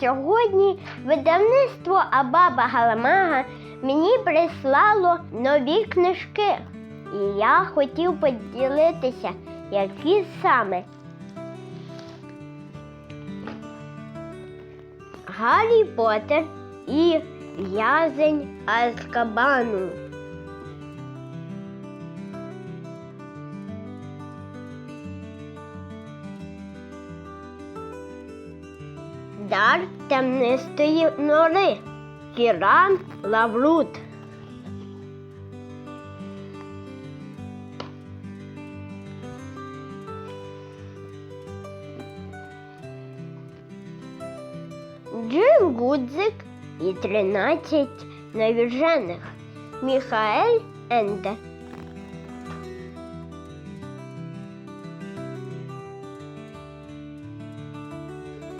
Сьогодні видавництво Абаба Галамага мені прислало нові книжки. І я хотів поділитися, які саме. Гаррі Поттер і в'язень Азкабану. Дар темнистої нори. Кіран Лаврут. Джим Гудзик і 13 навіжених. Міхаель Енде.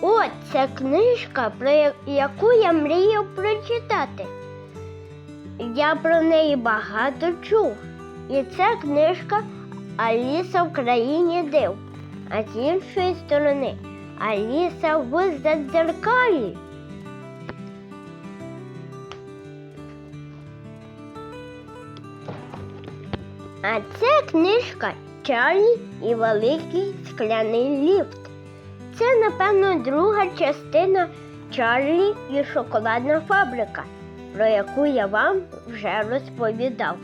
О, це книжка, про яку я мріяв прочитати. Я про неї багато чув. І це книжка Аліса в країні див. А з іншої сторони Аліса в задзеркалі. А це книжка Чарлі і Великий скляний ліфт. Це, напевно, друга частина Чарлі і шоколадна фабрика, про яку я вам вже розповідав.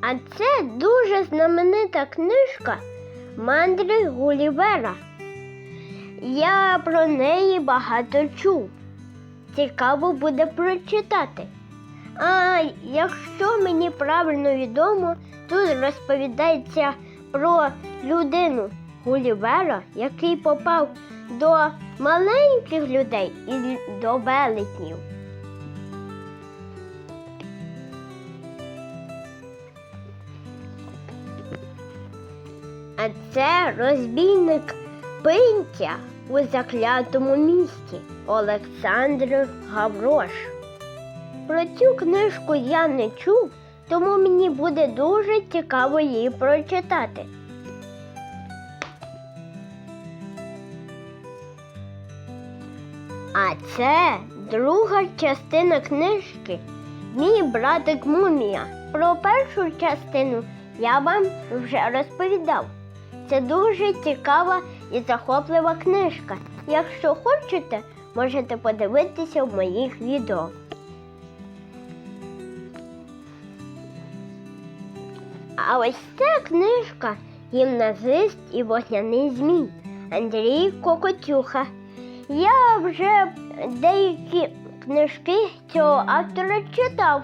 А це дуже знаменита книжка Мандри Гулівера. Я про неї багато чув. Цікаво буде прочитати. А якщо мені правильно відомо, тут розповідається про людину Гулівера, який попав до маленьких людей і до велетнів. А це розбійник Пинтя у заклятому місті Олександр Гаврош. Про цю книжку я не чув, тому мені буде дуже цікаво її прочитати. А це друга частина книжки Мій братик Мумія. Про першу частину я вам вже розповідав. Це дуже цікава і захоплива книжка. Якщо хочете, можете подивитися в моїх відео. А ось ця книжка Гімназист і вогняний змій Андрій Кокотюха. Я вже деякі книжки цього автора читав,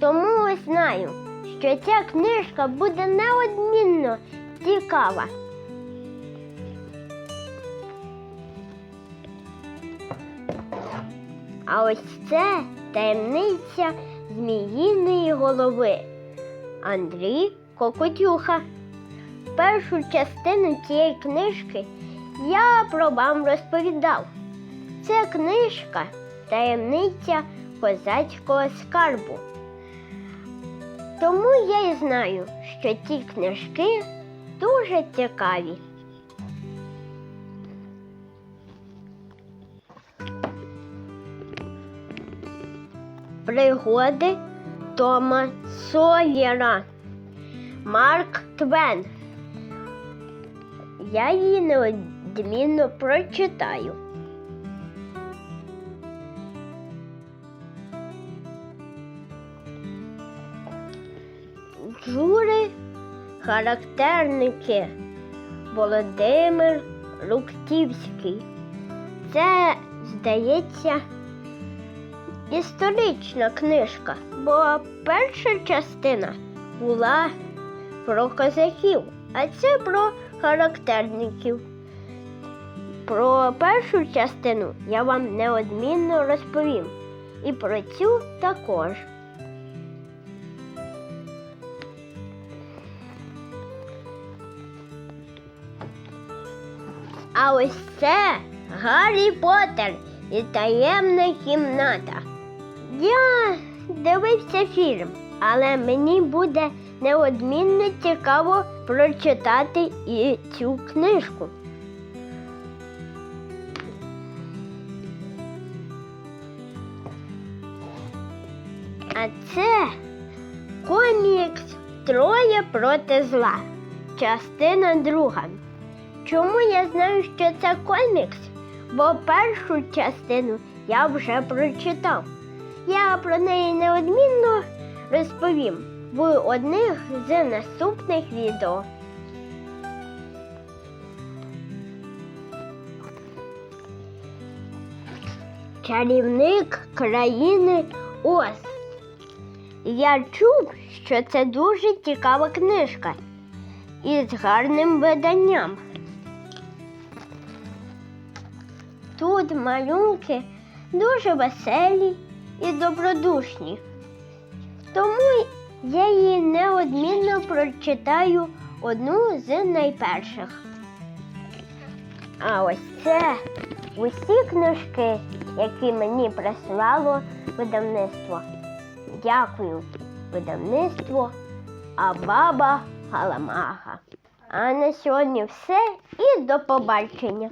тому знаю, що ця книжка буде неодмінно цікава. А ось це таємниця зміїної голови. Андрій Кокотюха. Першу частину цієї книжки я про вам розповідав. Це книжка Таємниця козацького скарбу. Тому я і знаю, що ці книжки дуже цікаві. Пригоди Тома Сойера. Марк Твен. Я її неодмінно прочитаю. Джури характерники Володимир Луктівський. Це, здається, історична книжка, бо перша частина була про козаків, а це про характерників. Про першу частину я вам неодмінно розповім. І про цю також. А ось це Гаррі Поттер і таємна кімната. Я дивився фільм, але мені буде неодмінно цікаво прочитати і цю книжку. А це комікс Троє проти зла. Частина друга. Чому я знаю, що це комікс? Бо першу частину я вже прочитав. Я про неї неодмінно розповім в одних з наступних відео. Чарівник країни Оз. Я чув, що це дуже цікава книжка із гарним виданням. Тут малюнки дуже веселі і добродушні. Тому я її неодмінно прочитаю одну з найперших. А ось це усі книжки, які мені прислало видавництво. Дякую, видавництво Абаба Галамага. А на сьогодні все і до побачення.